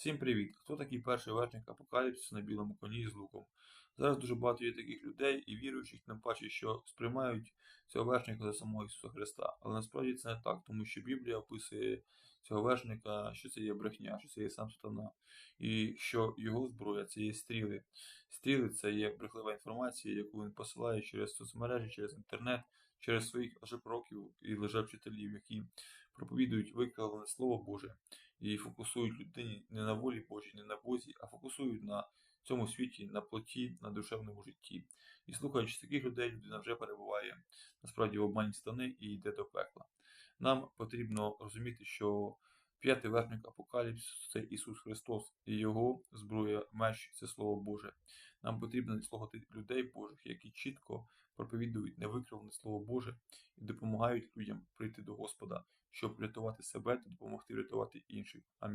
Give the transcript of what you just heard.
Всім привіт! Хто такий перший вершник апокаліпсису на білому коні з луком? Зараз дуже багато є таких людей і віруючих, тим паче, що сприймають цього вершника за самого Ісуса Христа. Але насправді це не так, тому що Біблія описує цього вершника, що це є брехня, що це є сам сатана, і що його зброя це є стріли. Стріли це є брехлива інформація, яку він посилає через соцмережі, через інтернет, через своїх лжепророків і лжевчителів, які проповідують викривлене Слово Боже і фокусують людині не на волі Божій, не на Бозі, а фокусують на цьому світі, на плоті, на душевному житті. І слухаючи таких людей, людина вже перебуває насправді в обмані стани і йде до пекла. Нам потрібно розуміти, що п'ятий вершник апокаліпсису це Ісус Христос, і Його зброя меч це Слово Боже. Нам потрібно слухати людей Божих, які чітко проповідують невикривлене Слово Боже і допомагають людям прийти до Господа, щоб врятувати себе та допомогти врятувати інших. Амінь.